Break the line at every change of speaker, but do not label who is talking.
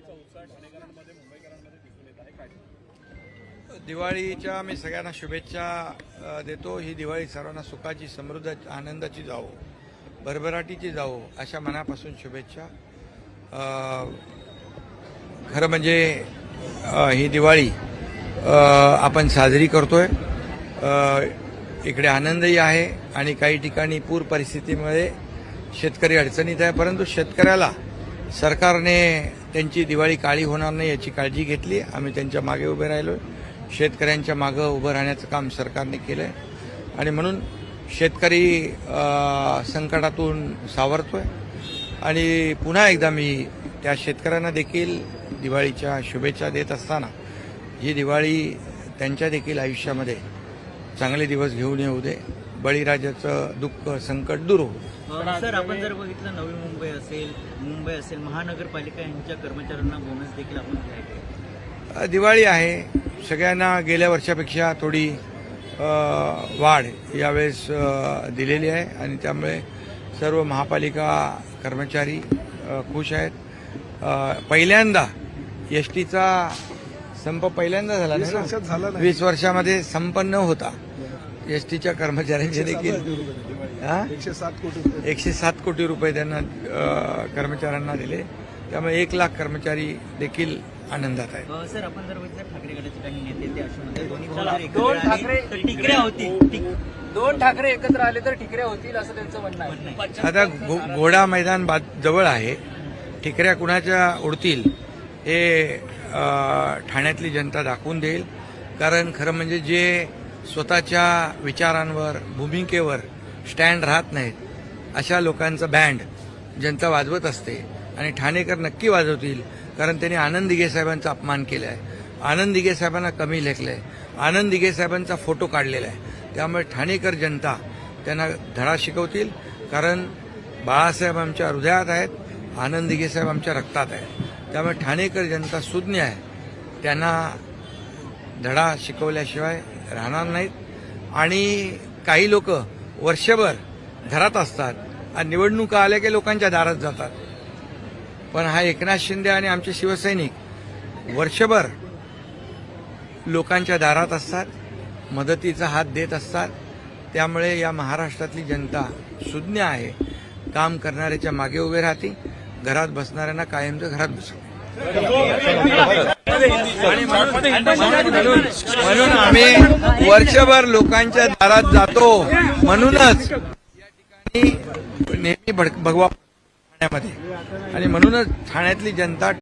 दिवाळीचा उत्साह ठाणेकरांमध्ये मुंबईकरांमध्ये दिसून येत आहे. काय?
दिवाळीच्या मी सगळ्यांना शुभेच्छा देतो. ही दिवाळी सर्वांना सुखाची समृद्ध आनंदाची जावो. भरभराटीची जावो अशा मनापासून शुभेच्छा. खरं म्हणजे ही दिवाळी आपण साजरी करतोय. इकडे आनंदही आहे आणि काही ठिकाणी पूर परिस्थितीमुळे शेतकरी अडचणीत आहे परंतु शेतकऱ्याला सरकारने त्यांची दिवाळी काळी होणार नाही याची काळजी घेतली. आम्ही त्यांच्या मागे उभे राहिलो शेतकऱ्यांच्या मागं उभं राहण्याचं काम सरकारने केलं आहे आणि म्हणून शेतकरी संकटातून संकटातून सावरतोय. आणि पुन्हा एकदा मी त्या शेतकऱ्यांना देखील दिवाळीच्या शुभेच्छा देत असताना ही दिवाळी त्यांच्या देखील आयुष्यामध्ये चांगले दिवस घेऊन येऊ दे. बळीराजाचं दुःख संकट दूर हो
अ, सर आपण जर बघितलं नवी मुंबई असेल मुंबई असेल महानगरपालिका यांच्या कर्मचाऱ्यांना बोनस देखील आपण
दिवाळी आहे. सगळ्यांना गेल्या वर्षापेक्षा थोडी वाढ यावेळेस दिलेली आहे. आणि त्यामुळे सर्व महापालिका कर्मचारी खुश आहेत. पहिल्यांदा एस टीचा संप पहिल्यांदा झाला ना? वीस वर्षामध्ये संपन्न होता. एस टीच्या कर्मचाऱ्यांचे देखील हा?
एकशे सात कोटी रुपये.
त्यांना कर्मचाऱ्यांना दिले. त्यामुळे एक लाख कर्मचारी देखील आनंदात आहेत.
सर आपण जर बघितलं ठाकरे गटाचे काही नेते ते असे म्हणतात दोन्ही भाऊ जर
दोन
एकत्र आले
ठाकरे-
टिकऱ्या होतील.
दोन ठाकरे एकत्र आले तर ठिकऱ्या होतील असं त्यांचं म्हणणं आहे.
आता घो- घोडा मैदान जवळ आहे. ठिकऱ्या कुणाच्या उडतील हे ठाण्यातली जनता दाखवून देईल. कारण खरं म्हणजे जे स्वतःच्या विचारांवर भूमिकेवर स्टँड राहत नाहीत. अशा लोकांचं बँड जनता वाजवत असते आणि ठाणेकर नक्की वाजवतील कारण त्यांनी आनंद दिघेसाहेबांचा अपमान केला आहे आनंद दिघेसाहेबांना कमी लेखलं आहे आनंद दिघेसाहेबांचा फोटो काढलेला आहे. त्यामुळे ठाणेकर जनता त्यांना धडा शिकवतील कारण बाळासाहेब आमच्या हृदयात आहेत आनंद दिघेसाहेब आमच्या रक्तात आहेत. त्यामुळे ठाणेकर जनता सुज्ञ आहे. त्यांना धडा शिकवल्याशिवाय राहणार नाहीत. आणि काही लोक वर्षभर घरात असतात. आणि निवडणुका आल्या की लोकांच्या दारात जातात. पण हा एकनाथ शिंदे आणि आमचे शिवसैनिक वर्षभर लोकांच्या दारात असतात मदतीचा हात देत असतात. त्यामुळे या महाराष्ट्रातली जनता सुज्ञ आहे. काम करणाऱ्याच्या मागे उभे राहते. घरात बसणाऱ्यांना कायमचं घरात बसवते. म्हणून आम्ही वर्षभर लोकांच्या दारात जातो. म्हणूनच या ठिकाणी नेहमी भडक- भगवा ठाण्यामध्ये. आणि म्हणूनच ठाण्यातली जनता